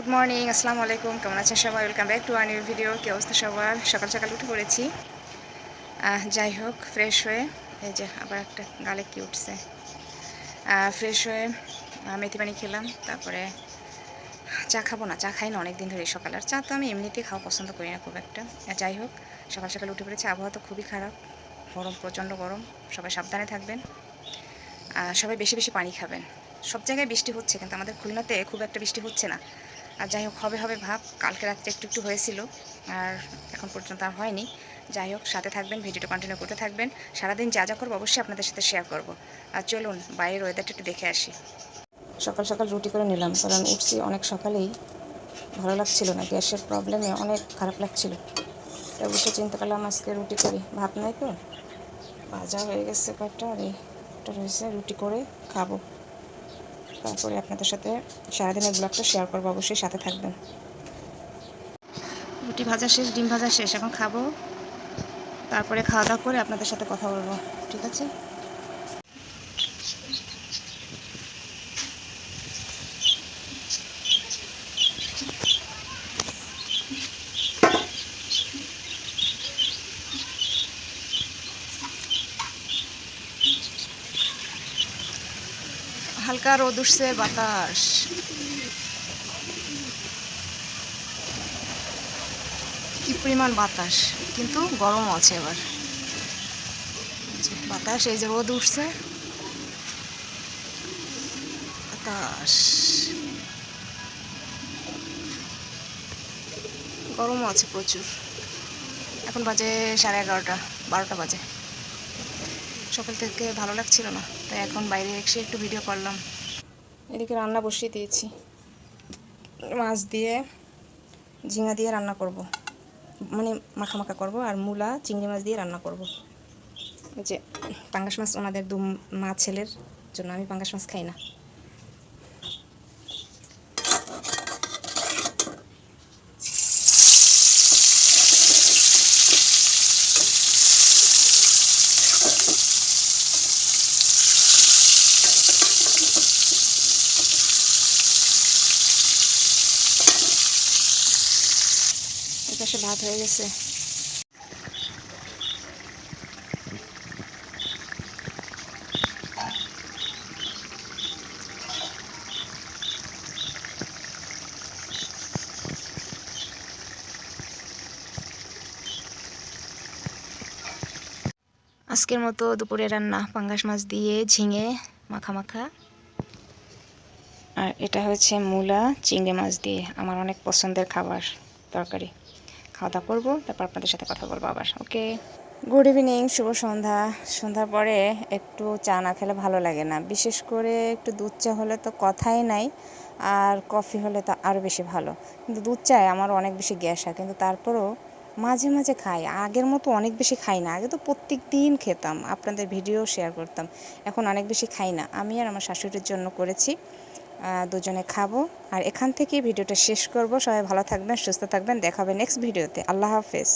Good morning আসসালামু আলাইকুম। কেমন আছেন সবাই? Welcome back to our video কি অবস্থা সবার? সকাল সকাল উঠে পড়েছি। যাই হোক ফ্রেশ হয়ে এই যে আবার একটা গালে কি উঠছে। ফ্রেশ হয়ে মেথি পানি খেলাম। তারপরে চা খাব না, চা খাই না অনেক দিন ধরে সকাল। আর চা তো আমি এমনিতেই খাওয়া পছন্দ করি না খুব একটা। যাই হোক, সকাল সকাল উঠে পড়েছি, আবহাওয়া তো খুবই খারাপ। গরম, প্রচণ্ড গরম। সবাই সাবধানে থাকবেন। সবাই বেশি বেশি পানি খাবেন। সব জায়গায় বৃষ্টি হচ্ছে, কিন্তু আমাদের খুলনাতে খুব একটা বৃষ্টি হচ্ছে না। আর যাই হোক, হবে হবে ভাব, কালকে রাত্রে একটু একটু হয়েছিল, আর এখন পর্যন্ত আর হয়নি। যাই হোক, সাথে থাকবেন, ভিডিওটা কন্টিনিউ করতে থাকবেন। সারাদিন যা যা করব অবশ্যই আপনাদের সাথে শেয়ার করব। আর চলুন, বাইরের ওয়েদারটা একটু দেখে আসি। সকাল সকাল রুটি করে নিলাম, কারণ উঠছি অনেক সকালেই ভালো লাগছিল না, গ্যাসের প্রবলেমে অনেক খারাপ লাগছিল। তাই উঠে চিন্তা করলাম আজকে রুটি করি। ভাত নাই তো? ভাজা হয়ে গেছে কয়েকটা আর এইটা রয়েছে, রুটি করে খাব। তারপরে আপনাদের সাথে সারাদিনের ব্লগটা শেয়ার করব, অবশ্যই সাথে থাকবেন। রুটি ভাজা শেষ, ডিম ভাজা শেষ, এখন খাব। তারপরে খাওয়া দাওয়া করে আপনাদের সাথে কথা বলব, ঠিক আছে? হালকা রোদ উঠছে, বাতাস। কি পরিমাণ বাতাস, কিন্তু গরম আছে এবার। বাতাস, এই যে রোদ উঠছে। বাতাস। গরমও আছে প্রচুর। এখন বাজে সাড়ে এগারোটা, বারোটা বাজে। সকাল থেকে ভালো লাগছিল না। তাই এখন বাইরে এসে একটু ভিডিও করলাম। এদিকে রান্না বসিয়ে দিয়েছি। মাছ দিয়ে ঝিঙা দিয়ে রান্না করব। মানে মাখা মাখা করব আর মূলা, চিংড়ি মাছ দিয়ে রান্না করব। এই যে পাঙ্গাস মাছ ওনাদের দু মা ছেলের জন্য, আমি পাঙ্গাস মাছ খাই না। এপাশে ভাত হয়ে গেছে। আজকের মতো দুপুরে রান্না পাঙ্গাস মাছ দিয়ে ঝিঙে মাখা মাখা। আর এটা হচ্ছে মূলা, চিংড়ি মাছ দিয়ে, আমার অনেক পছন্দের খাবার, তরকারি। খাওয়া দাওয়া করব, তারপর আপনাদের সাথে কথা বলব আবার, ওকে? গুড ইভিনিং শুভ সন্ধ্যা। সন্ধ্যার পরে একটু চা না খেলে ভালো লাগে না। বিশেষ করে একটু দুধ চা হলে তো কথাই নাই, আর কফি হলে তো আরও বেশি ভালো। কিন্তু দুধ চায় আমার অনেক বেশি গ্যাস হয়, কিন্তু তারপরেও মাঝে মাঝে খাই। আগের মতো অনেক বেশি খাই না, আগে তো প্রত্যেক দিন খেতাম, আপনাদের ভিডিও শেয়ার করতাম, এখন অনেক বেশি খাই না। আমি আর আমার শাশুড়ির জন্য করেছি। দুজনে খাব। আর এখান থেকেই ভিডিওটা শেষ করব। সবাই ভালো থাকবেন, সুস্থ থাকবেন। দেখা হবে নেক্সট ভিডিওতে আল্লাহ হাফেজ।